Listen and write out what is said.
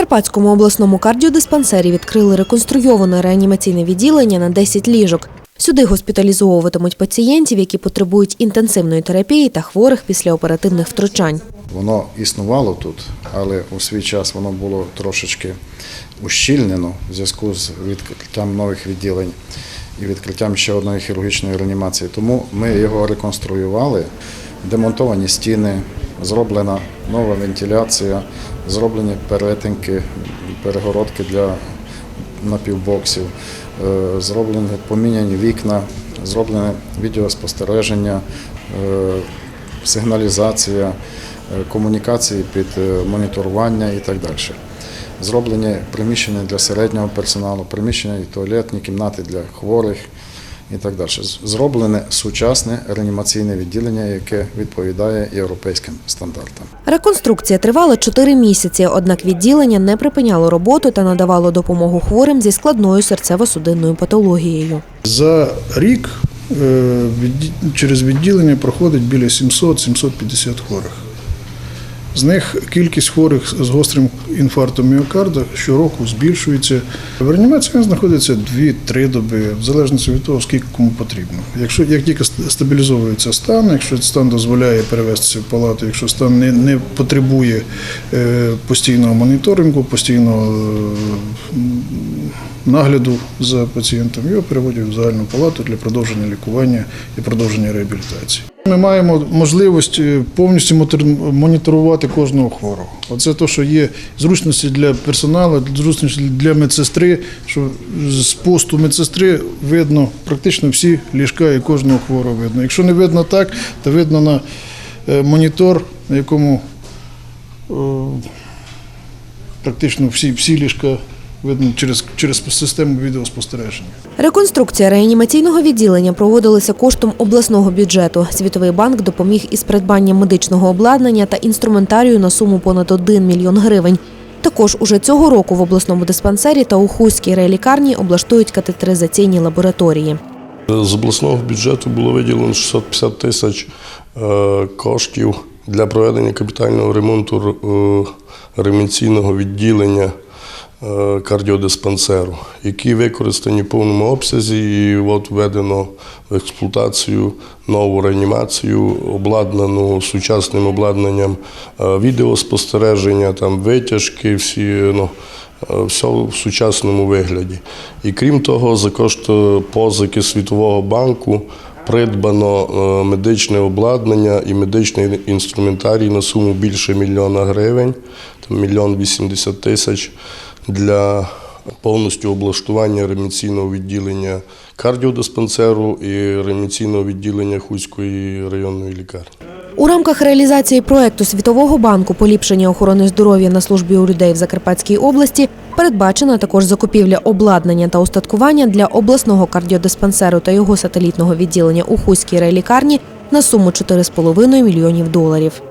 Закарпатському обласному кардіодиспансері відкрили реконструйоване реанімаційне відділення на 10 ліжок. Сюди госпіталізовуватимуть пацієнтів, які потребують інтенсивної терапії та хворих після оперативних втручань. Воно існувало тут, але у свій час воно було трошечки ущільнено в зв'язку з відкриттям нових відділень і відкриттям ще одної хірургічної реанімації. Тому ми його реконструювали, демонтовані стіни, зроблена нова вентиляція, зроблені перетинки, перегородки для напівбоксів, е, зроблені поміняні вікна, зроблене відеоспостереження, е, сигналізація, е, комунікації під моніторування і так далі. Зроблені приміщення для середнього персоналу, приміщення і туалетні кімнати для хворих і так далі. Зроблене сучасне реанімаційне відділення, яке відповідає європейським стандартам. Реконструкція тривала 4 місяці, однак відділення не припиняло роботу та надавало допомогу хворим зі складною серцево-судинною патологією. За рік е, через відділення проходить біля 700-750 хворих. З них кількість хворих з гострим інфарктом міокарда щороку збільшується. В реанімації знаходиться 2-3 доби, в залежності від того, скільки кому потрібно. Якщо як тільки стабілізовується стан, якщо стан дозволяє перевестися в палату, якщо стан не, не потребує е, постійного моніторингу, постійного нагляду за пацієнтом, його переводять в загальну палату для продовження лікування і продовження реабілітації. Ми маємо можливість е, повністю моніторувати кожного хворого. Оце те, що є зручності для персоналу, зручності для медсестри, що з посту медсестри видно практично всі ліжка і кожного хворого видно. Якщо не видно так, то видно на е, монітор, на якому е, практично всі, всі ліжка видно через, через систему відеоспостереження. Реконструкція реанімаційного відділення проводилася коштом обласного бюджету. Світовий банк допоміг із придбанням медичного обладнання та інструментарію на суму понад 1 мільйон гривень. Також уже цього року в обласному диспансері та у Хуській реалікарні облаштують катетеризаційні лабораторії. З обласного бюджету було виділено 650 тисяч е, коштів для проведення капітального ремонту е, реанімаційного відділення кардіодиспансеру, які використані в повному обсязі. І от введено в експлуатацію нову реанімацію, обладнану сучасним обладнанням е, відеоспостереження, там витяжки, всі ну, е, все в сучасному вигляді. І крім того, за кошти позики Світового банку придбано е, медичне обладнання і медичний інструментарій на суму більше мільйона гривень, там мільйон вісімдесят тисяч для повністю облаштування реанімаційного відділення кардіодиспансеру і реанімаційного відділення Хуської районної лікарні. У рамках реалізації проекту Світового банку поліпшення охорони здоров'я на службі у людей в Закарпатській області передбачена також закупівля обладнання та устаткування для обласного кардіодиспансеру та його сателітного відділення у Хуській реалікарні на суму 4,5 мільйонів доларів.